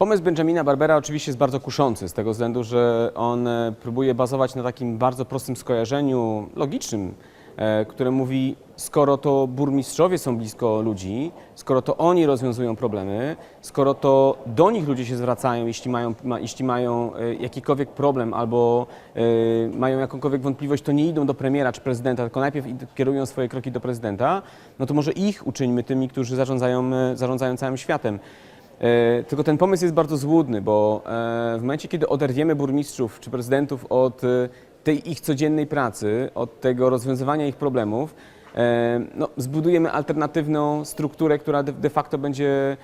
Pomysł Benjamina Barbera oczywiście jest bardzo kuszący, z tego względu, że on e, próbuje bazować na takim bardzo prostym skojarzeniu logicznym, e, które mówi, skoro to burmistrzowie są blisko ludzi, skoro to oni rozwiązują problemy, skoro to do nich ludzie się zwracają, jeśli mają, ma, jeśli mają e, jakikolwiek problem albo mają jakąkolwiek wątpliwość, to nie idą do premiera czy prezydenta, tylko najpierw kierują swoje kroki do prezydenta, no to może ich uczyńmy tymi, którzy zarządzają, zarządzają całym światem. E, Tylko ten pomysł jest bardzo złudny, bo e, w momencie, kiedy oderwiemy burmistrzów czy prezydentów od e, tej ich codziennej pracy, od tego rozwiązywania ich problemów, no, zbudujemy alternatywną strukturę, która de, facto będzie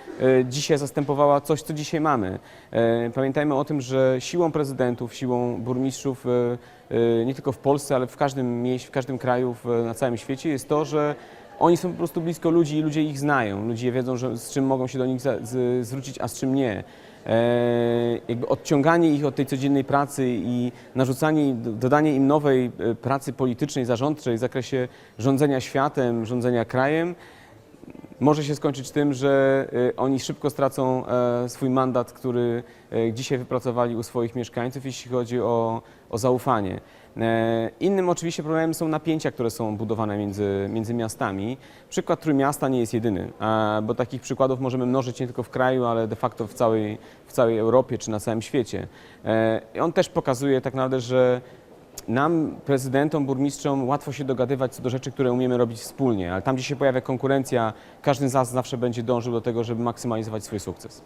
dzisiaj zastępowała coś, co dzisiaj mamy. Pamiętajmy o tym, że siłą prezydentów, siłą burmistrzów nie tylko w Polsce, ale w każdym mieście, w każdym kraju na całym świecie jest to, że oni są po prostu blisko ludzi i ludzie ich znają. Ludzie wiedzą, że, z czym mogą się do nich z, zwrócić, a z czym nie. E, jakby odciąganie ich od tej codziennej pracy i narzucanie, dodanie im nowej e, pracy politycznej, zarządczej w zakresie rządzenia światem, rządzenia krajem, może się skończyć tym, że e, oni szybko stracą e, swój mandat, który dzisiaj wypracowali u swoich mieszkańców, jeśli chodzi o, o zaufanie. E, Innym oczywiście problemem są napięcia, które są budowane między, między miastami. Przykład Trójmiasta nie jest jedyny, bo takich przykładów możemy mnożyć nie tylko w kraju, ale de facto w całej, w całej Europie czy na całym świecie. E, I on też pokazuje tak naprawdę, że nam, prezydentom, burmistrzom, łatwo się dogadywać co do rzeczy, które umiemy robić wspólnie, ale tam, gdzie się pojawia konkurencja, każdy z nas zawsze będzie dążył do tego, żeby maksymalizować swój sukces.